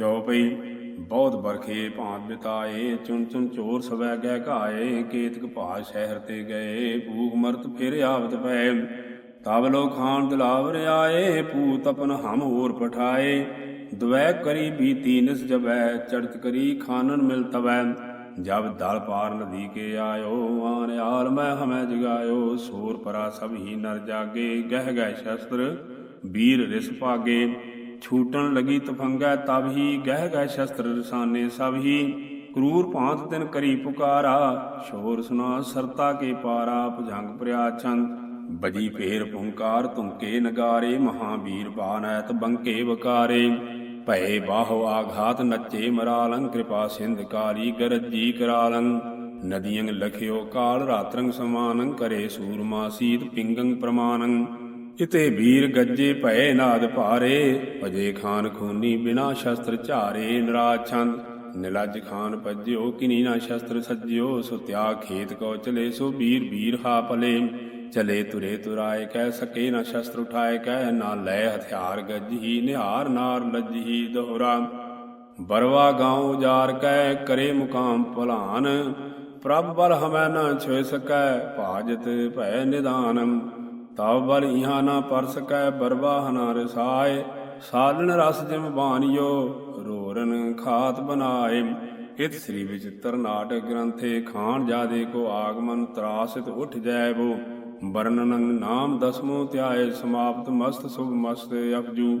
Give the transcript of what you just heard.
ਚਉਪਈ ਬਹੁਤ ਬਰਖੇ ਭਾਂਤ ਬਿਤਾਏ, ਚੁਣ ਚੁਣ ਚੋਰ ਸਵੈ ਗਹਿ ਘਾਏ, ਕੇਤਕ ਭਾ ਸ਼ਹਿਰ ਤੇ ਗਏ, ਭੂਖ ਮਰਤ ਫਿਰ ਆਵਤ ਪਏ। ਤਬ ਲੋ ਖਾਨ ਦਿਲਾਵਰ ਆਏ ਪੂਤ ਆਪਨ ਹਮ ਹੋਰ ਪਠਾਏ। ਦਵੈ ਕਰੀ ਬੀਤੀ ਨਿਸ ਜਬੈ ਚੜਤ ਕਰੀ ਖਾਨਨ ਮਿਲ ਤਵੈ। ਜਬ ਦਲ ਪਾਰ ਨਦੀ ਕੇ ਆਇਓ, ਆਨ ਆਲ ਮੈਂ ਹਮੈ ਜਗਾਇਓ। ਸੂਰ ਪਰਾ ਸਭ ਹੀ ਨਰ ਜਾਗੇ, ਗਹਿ ਗਹਿ ਸ਼ਸਤਰ ਵੀਰ ਰਿਸ ਪਾਗੇ ਛੂਟਣ ਲਗੀ ਤਫੰਗੈ ਤਬ ਹੀ, ਗਹਿ ਗਹਿ ਸ਼ਸਤਰ ਰਸਾਨੇ ਸਭ ਹੀ। ਕਰੂਰ ਭਾਂਤ ਤਿਨ ਕਰੀ ਪੁਕਾਰਾ, ਸ਼ੋਰ ਸੁਨਾ ਸਰਤਾ ਕੇ ਪਾਰਾ, ਭੁਜੰਗ ਪ੍ਰਿਆ ਚੰਦ ਬਜੀ ਪੇਰ ਪੁੰਕਾਰ ਤੁਮਕੇ ਨਗਾਰੇ ਮਹਾਵੀਰ ਬਾਨੈਤ ਬੰਕੇ ਵਕਾਰੇ। ਭਏ ਬਾਹੋ ਆਘਾਤ ਨੱਚੇ ਮਰਾਲੰ, ਕਿਰਪਾ ਸਿੰਧ ਕਾਲੀ ਗਰਜੀ ਕਰਾਲੰ। ਨਦੀਯੰ ਲਖਿਓ ਕਾਲ ਰਾਤਰੰ ਸਮਾਨੰ, ਕਰੇ ਸੂਰਮਾ ਸੀਤ ਪਿੰਗੰ ਪ੍ਰਮਾਨੰ। ਇਤੇ ਵੀਰ ਗੱਜੇ ਭਏ ਨਾਦ ਭਾਰੇ, ਭਜੇ ਖਾਨ ਖੂਨੀ ਬਿਨਾ ਸ਼ਸਤਰ ਝਾਰੇ ਨਰਾਜ ਛੰਦ। ਨਿਲਜ ਖਾਨ ਭਜਿਓ ਕਿਨੀ ਨਾ ਸ਼ਸਤਰ ਸੱਜਿਓ, ਸੋ ਤਿਆਗ ਖੇਤ ਕੋ ਚਲੇ ਸੋ ਵੀਰ ਵੀਰ ਹਾ ਪਲੇ ਚਲੇ ਤੁਰੇ ਤੁਰਾਏ ਕਹਿ ਸਕੇ ਨਾ ਸ਼ਸਤਰ ਉਠਾਏ ਕਹਿ, ਨਾ ਲੈ ਹਥਿਆਰ ਗੱਜਹੀ, ਨਿਹਾਰ ਨਾਰ ਲੱਜਹੀ ਦੋਹਰਾ। ਬਰਵਾ ਗਾਉ ਉਜਾਰ ਕੈ ਕਰੇ ਮੁਕਾਮ ਭਲਾਨ। ਪ੍ਰਭ ਬਲ ਹਮੈ ਨਾ ਛੋਇ ਸਕੈ, ਭਾਜਤ ਭੈ ਨਿਦਾਨੰ। ਤਬ ਬਲ ਇਹਾਂ ਨਾ ਪਰਸ ਕੈ ਬਰਵਾ ਨਾ ਰਸਾਏ ਸਾਲਨ ਰਸ ਜਿਮ ਬਾਣਿਓ, ਰੋਰਨ ਖਾਤ ਬਨਾਏ। ਇਤ ਸ੍ਰੀ ਵਿਚਿਤ੍ਰ ਨਾਟਕ ਗ੍ਰੰਥੇ ਖਾਨ ਜਾਦੇ ਕੋ ਆਗਮਨ ਤਰਾਸਿਤ ਉਠ ਜਾਇਬੋ। ਵਰਣਨੰ ਨਾਮ ਦਸਮੋ ਧਿਆਏ, ਸਮਾਪਤ ਮਸਤ ਸੁਭ ਮਸਤ ਅਪਜੂ।